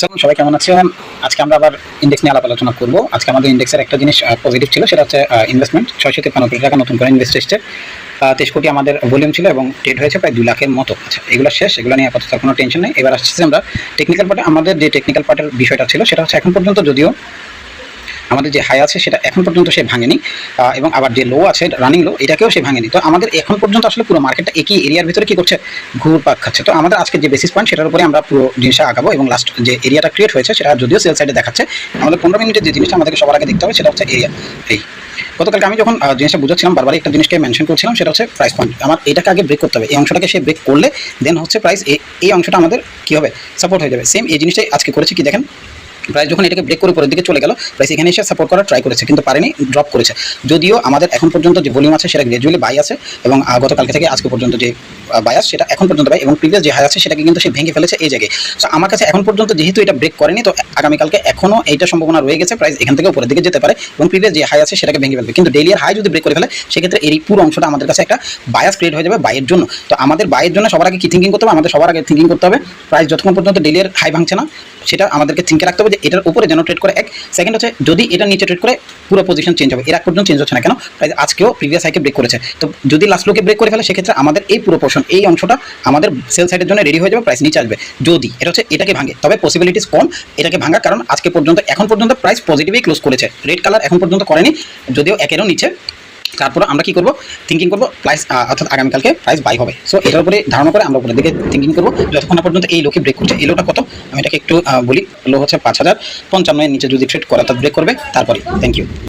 সালাম সবাই কেমন আছেন? আজকে আমরা আবার ইন্ডেক্স নিয়ে আলাপ আলোচনা করব। আজকে আমাদের ইন্ডেক্সের একটা জিনিস পজিটিভ ছিল, সেটা হচ্ছে ইনভেস্টমেন্ট ছয়শো তিপ্পান্ন কোটি টাকা নতুন করে ইনভেস্ট এসছে। তেইশ কোটি আমাদের ভলিউম ছিল এবং ট্রেড হয়েছে প্রায় দুই লাখের মতো। আচ্ছা এগুলো শেষ, এগুলো নিয়ে আপাতত কোনো টেনশন নেই। এবার আসছে আমরা টেকনিক্যাল পার্টে আমাদের যে টেকনিক্যাল পার্টের বিষয়টা ছিল, সেটা হচ্ছে এখন পর্যন্ত যদিও আমাদের যে হাই আছে সেটা এখন পর্যন্ত সে ভাঙেনি এবং আবার যে লো আছে রানিং লো এটাকেও সে ভাঙেনি। তো আমাদের এখন পর্যন্ত আসলে পুরো মার্কেটটা একই এরিয়ার ভিতরে কি করছে? ঘুর পাক খাচ্ছে। তো আমাদের আজকে যে বেসিস পয়েন্ট সেটার উপরে আমরা পুরো জিনিসটা আগাবো এবং লাস্ট যে এরিয়াটা ক্রিয়েট হয়েছে, সেটা যদিও সেল সাইডে দেখাচ্ছে, আমাদের পনেরো মিনিটের যে জিনিসটা আমাদেরকে সবার আগে দেখতে হবে, সেটা হচ্ছে এরিয়া এই। গতকালকে আমি যখন জিনিসটা বুঝাচ্ছিলাম বারবার একটা জিনিসকে মেনশন করছিলাম, সেটা হচ্ছে প্রাইস পয়েন্ট আমার এটাকে আগে ব্রেক করতে হবে। এই অংশটাকে সে ব্রেক করলে দেন হচ্ছে প্রাইস এই অংশটা আমাদের কী হবে? সাপোর্ট হয়ে যাবে। সেম এই জিনিসটাই আজকে করেছে, কি দেখেন? প্রাইস যখন এটাকে ব্রেক করে উপরের দিকে চলে গেল প্রাইস এখানে এসে সাপোর্ট করার ট্রাই করেছে, কিন্তু পারেনি ড্রপ করেছে। যদিও আমাদের এখন পর্যন্ত যে ভলিউম আছে, সেটা গ্রাজুয়ালি বাই আছে, এবং গতকালকে থেকে আজকে পর্যন্ত যে বায়াস সেটা এখন পর্যন্ত বাই এবং প্রিভিয়াস যে হাই আছে, সেটাকে কিন্তু সে ভেঙে ফেলেছে এই জায়গায়। সো আমার কাছে এখন পর্যন্ত যেহেতু এটা ব্রেক করেনি, তো আগামীকালকে এখনও এইটা সম্ভাবনা রয়ে গেছে প্রাইস এখান থেকে উপরের দিকে যেতে পারে, এবং প্রিভিয়াস যে হাই আছে, সেটাকে ভেঙে ফেলবে। কিন্তু ডেলিয়ার হাই যদি ব্রেক করে ফেলে, সেক্ষেত্রে এই পুরো অংশটা আমাদের কাছে একটা বায়াস ক্রিয়েট হয়ে যাবে বাইয়ের জন্য। তো আমাদের বাইয়ের জন্য সবার আগে কি থিঙ্কিং করতে হবে? আমাদের সবার আগে থিঙ্কিং করতে হবে। প্রাইস যতক্ষণ পর্যন্ত ডেলিয়ার হাই ভাঙছে না, সেটা আমাদেরকে থিঙ্কে রাখতে হবে যে এটার উপরে যেন ট্রেড করে এক সেকেন্ড হচ্ছে যদি এটা নিচে ট্রেড করে পুরো পজিশন চেঞ্জ হবে। এর আগ পর্যন্ত চেঞ্জ হচ্ছে না কেন? আজকেও প্রিভিয়াস হাইকে ব্রেক করেছে। তো যদি লাস্ট লোকে ব্রেক করে ফেলে, সেক্ষেত্রে আমাদের এই পুরো পোর্শন এই অংশটা আমাদের সেল সাইডের জন্য রেডি হয়ে যাবে প্রাইস নিচে আসবে। যদি, এটা হচ্ছে এটাকে ভাঙে। তবে পসিবিলিটিস কম, এটাকে ভাঙা কারণ আজকে পর্যন্ত, এখন পর্যন্ত প্রাইস পজিটিভই ক্লোজ করেছে। রেড কালার এখন পর্যন্ত করেনি, যদিও একেরও নিচে। তারপর আমরা কি করব? থিঙ্কিং করব প্রাইস অর্থাৎ আগামীকালকে প্রাইস বাই হবে। সো এটার উপরে ধারণা করে আমরা দিকে থিঙ্কিং করব। যতক্ষণ পর্যন্ত এই লোকে ব্রেক করছে, এই লোটা কত? আমি এটাকে একটু বলি লো হচ্ছে পাঁচ হাজার, পঞ্চান্ন নিচে যদি ট্রেড করে, অর্থাৎ ব্রেক করবে, তারপরে। Thank you